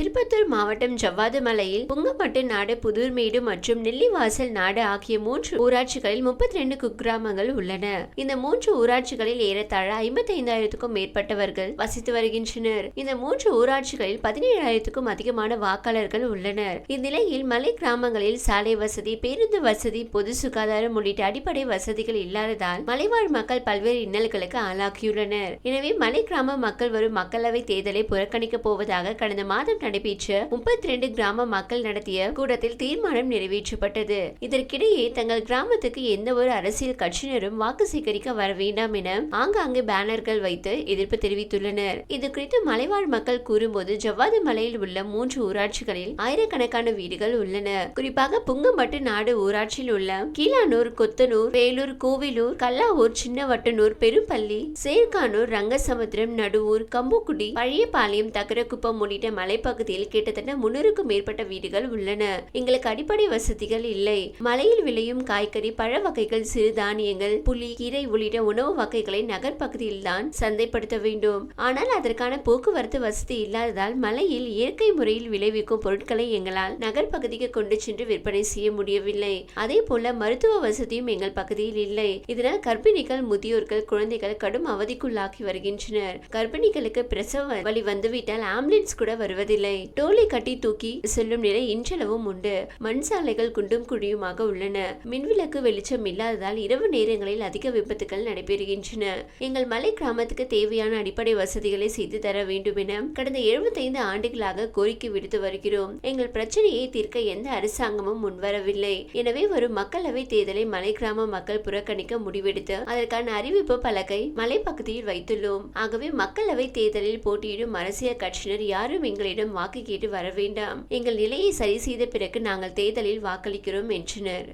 திருப்பத்தூர் மாவட்டம் ஜவ்வாது மலையில் புங்கப்பட்டு நாடு புதூர்மேடு மற்றும் நெல்லிவாசல் நாடு ஆகிய மூன்று ஊராட்சிகளில் முப்பத்தி ரெண்டு குக்கிராமங்கள் உள்ளன. இந்த மூன்று ஊராட்சிகளில் ஏறத்தாழ ஐம்பத்தி ஐந்தாயிரத்துக்கும் மேற்பட்டவர்கள் வசித்து வருகின்றனர். இந்த மூன்று ஊராட்சிகளில் பதினேழாயிரத்துக்கும் அதிகமான வாக்காளர்கள் உள்ளனர். இந்நிலையில் மலை கிராமங்களில் சாலை வசதி பேருந்து வசதி பொது சுகாதாரம் உள்ளிட்ட அடிப்படை வசதிகள் இல்லாததால் மலைவாழ் மக்கள் பல்வேறு இன்னல்களுக்கு ஆளாகியுள்ளனர். எனவே மலை கிராம மக்கள் வரும் மக்களவை தேர்தலை புறக்கணிக்க போவதாக கடந்த மாதம் நடைபெற்ற முப்பத்தி ரெண்டு கிராம மக்கள் நடத்திய கூட்டத்தில் தீர்மானம் நிறைவேற்றப்பட்டது. இதற்கிடையே தங்கள் கிராமத்துக்கு எந்த ஒரு அரசியல் கட்சியினரும் வாக்கு சேகரிக்க வர வேண்டாம் என ஆங்காங்கே பேனர்கள் வைத்து எதிர்ப்பு தெரிவித்துள்ளனர். இது குறித்து மலைவாழ் மக்கள் கூறும்போது ஜவ்வாது மலையில் உள்ள மூன்று ஊராட்சிகளில் ஆயிரக்கணக்கான வீடுகள் உள்ளன. குறிப்பாக புங்கம்பட்டு நாடு ஊராட்சியில் உள்ள கீழானூர் கொத்தனூர் வேலூர் கோவிலூர் கல்லாவூர் சின்னவட்டனூர் பெரும்பள்ளி சேர்கானூர் ரங்கசமுத்திரம் நடுவூர் கம்புக்குடி பழையபாளையம் தகரக்குப்பம் உள்ளிட்ட பகுதியில் கிட்டத்தட்ட முன்னூறுக்கும் மேற்பட்ட வீடுகள் உள்ளன. எங்களுக்கு அடிப்படை வசதிகள் இல்லை. மலையில் விளையும் காய்கறி பழ வகைகள் சிறுதானியங்கள் புலி கீரை உள்ளிட்ட உணவு வகைகளை நகர்ப்பகுதியில் தான் சந்தைப்படுத்த வேண்டும். ஆனால் அதற்கான போக்குவரத்து வசதி இல்லாததால் மலையில் இயற்கை முறையில் விளைவிக்கும் பொருட்களை எங்களால் நகர்ப்பகுதிக்கு கொண்டு சென்று விற்பனை செய்ய முடியவில்லை. அதே போல மருத்துவ வசதியும் எங்கள் பகுதியில் இல்லை. இதனால் கர்ப்பிணிகள் முதியோர்கள் குழந்தைகள் கடும் அவதிக்குள்ளாகி வருகின்றனர். கர்ப்பிணிகளுக்கு பிரசவ வழி வந்துவிட்டால் ஆம்புலன்ஸ் கூட வருவதில்லை. டோலை கட்டி தூக்கி செல்லும் நிலை இன்றளவும் உண்டு. மண் சாலைகள் குண்டும் குழியுமாக உள்ளன. மின்விளக்கு வெளிச்சம் இல்லாததால் இரவு நேரங்களில் அதிக விபத்துகள் நடைபெறுகின்றன. எங்கள் மலை கிராமத்துக்கு தேவையான அடிப்படை வசதிகளை செய்து தர வேண்டும் என கடந்த எழுபத்தைந்து ஆண்டுகளாக கோரிக்கை விடுத்து வருகிறோம். எங்கள் பிரச்சனையை தீர்க்க எந்த அரசாங்கமும் முன்வரவில்லை. எனவே வரும் மக்களவை தேர்தலை மலை கிராம மக்கள் புறக்கணிக்க முடிவெடுத்து அதற்கான அறிவிப்பு பலகை மலைப்பகுதியில் வைத்துள்ளோம். ஆகவே மக்களவை தேர்தலில் போட்டியிடும் அரசியல் கட்சியினர் யாரும் எங்களிடம் வாக்கு கேட்டு வர வேண்டாம். எங்கள் நிலையை சரி செய்த பிறகு நாங்கள் தேர்தலில் வாக்களிக்கிறோம் என்றனர்.